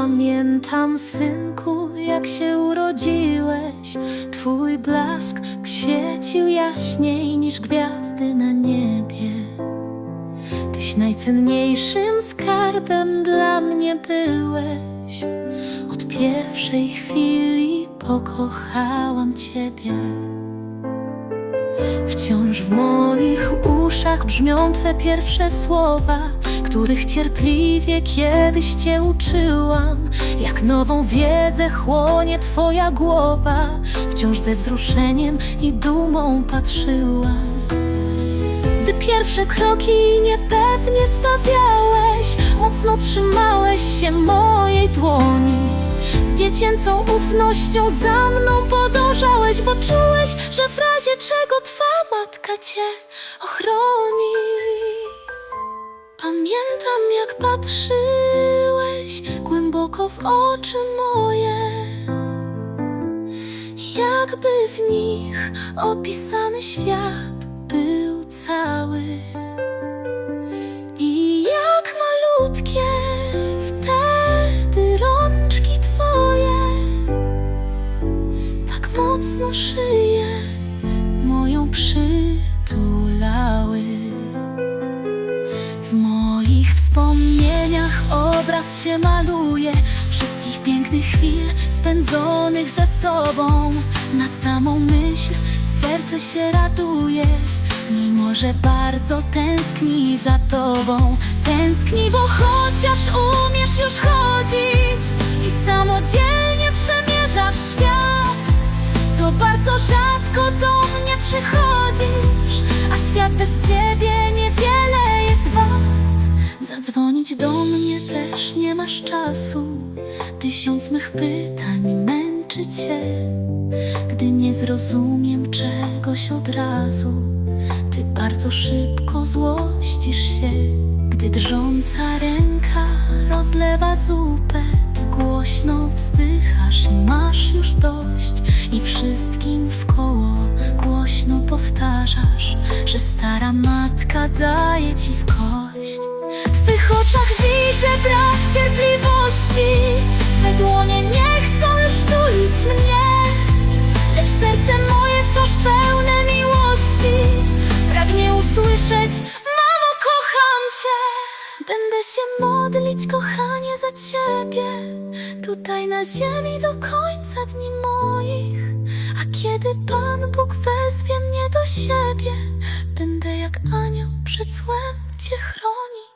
Pamiętam, synku, jak się urodziłeś. Twój blask świecił jaśniej niż gwiazdy na niebie. Tyś najcenniejszym skarbem dla mnie byłeś. Od pierwszej chwili pokochałam Ciebie. Wciąż w moich uszach brzmią Twe pierwsze słowa, których cierpliwie kiedyś Cię uczyłam. Jak nową wiedzę chłonie Twoja głowa, wciąż ze wzruszeniem i dumą patrzyłam. Gdy pierwsze kroki niepewnie stawiałeś, mocno trzymałeś się mojej dłoni. Z dziecięcą ufnością za mną podążałeś, bo czułeś, że w razie czego twa matka cię ochroni. Pamiętam, jak patrzyłeś głęboko w oczy moje, jakby w nich opisany świat był cały. Obraz się maluje wszystkich pięknych chwil spędzonych ze sobą. Na samą myśl serce się raduje, mimo że bardzo tęskni za tobą. Tęskni, bo chociaż umiesz już chodzić i samodzielnie przemierzasz świat, to bardzo rzadko do mnie przychodzisz, a świat bez ciebie Zadzwonić do mnie też nie masz czasu. Tysiąc mych pytań męczy cię, gdy nie zrozumiem czegoś od razu. Ty bardzo szybko złościsz się, gdy drżąca ręka rozlewa zupę. Ty głośno wzdychasz i masz już dość, i wszystkim w koło głośno powtarzasz, że stara matka daje ci w kość. W twych oczach widzę brak cierpliwości, twe dłonie nie chcą już tulić mnie. Lecz serce moje wciąż pełne miłości Pragnie usłyszeć Mamo, kocham Cię Będę się modlić, kochanie, za Ciebie Tutaj na ziemi do końca dni moich A kiedy Pan Bóg wezwie mnie do siebie Będę jak anioł przed złem Cię chronić